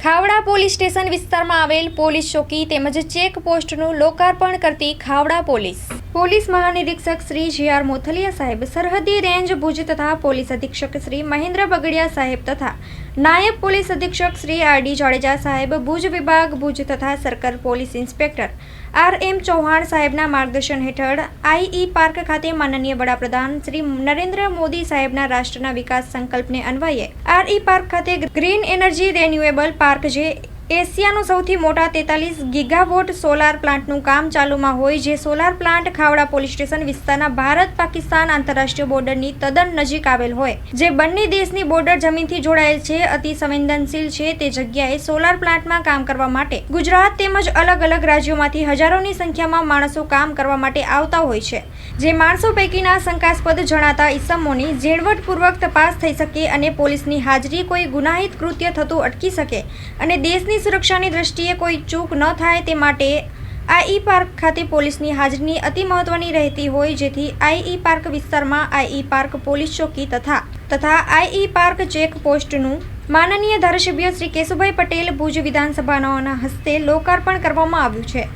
Khavda police station વિસ્તારમાં આવેલ police ચોકી તેમજ ચેક પોસ્ટનું લોકાર્પણ કરતી ખાવડા પોલીસ. પોલીસ મહાનિરીક્ષક શ્રી જી આર મોથલિયા સાહેબ સરહદી રેન્જ ભુજ તથા પોલીસ અધિક્ષક શ્રી મહેન્દ્ર બગડિયા સાહેબ તથા નાયબ પોલીસ અધિક્ષક શ્રી આર ડી જાડેજા સાહેબ, ભુજ વિભાગ ભુજ તથા circle police inspector R M Chauhan સાહેબના માર્ગદર્શન હેઠળ આઈઈ પાર્ક ખાતે માનનીય વડાપ્રધાન શ્રી નરેન્દ્ર મોદી સાહેબના રાષ્ટ્રના વિકાસ સંકલ્પને અન્વયે આરઈ પાર્ક ખાતે ગ્રીન એનર્જી રેન્યુએબલ પાર્ક જે એશિયાનું સૌથી મોટા તેતાલીસ ગીગાવોટ સોલાર પ્લાન્ટનું કામ ચાલુમાં હોય જે solar plant Khavda police station વિસ્તારના ભારત પાકિસ્તાન આંતરરાષ્ટ્રીય બોર્ડરની તદ્દન નજીક આવેલ હોય. જે બંને દેશની બોર્ડર જમીનથી જોડાયેલ છે, અતિ સંવેદનશીલ છે, તે જગ્યાએ સોલાર પ્લાન્ટમાં કામ કરવા માટે ગુજરાત તેમજ અલગ અલગ રાજ્યોમાંથી હજારોની સંખ્યામાં માણસો કામ કરવા માટે આવતા હોય છે. જે માણસો પૈકીના શંકાસ્પદ જણાતા ઈસમોની ઝીણવટપૂર્વક તપાસ થઈ શકે અને પોલીસની હાજરી કોઈ ગુનાહિત કૃત્ય થતું અટકી શકે અને દેશની સુરક્ષાની દ્રષ્ટિએ કોઈ ચૂક ન થાય તે માટે આઈ પાર્ક ખાતે પોલીસની હાજરી અતિ મહત્વની રહેતી હોય જેથી આઈ પાર્ક વિસ્તારમાં આઈ પાર્ક પોલીસ ચોકી તથા તથા આઈ પાર્ક ચેક પોસ્ટનું માનનીય ધારાસભ્ય શ્રી કેશુભાઈ પટેલ ભુજ વિધાનસભાના હસ્તે લોકાર્પણ કરવામાં આવ્યું છે.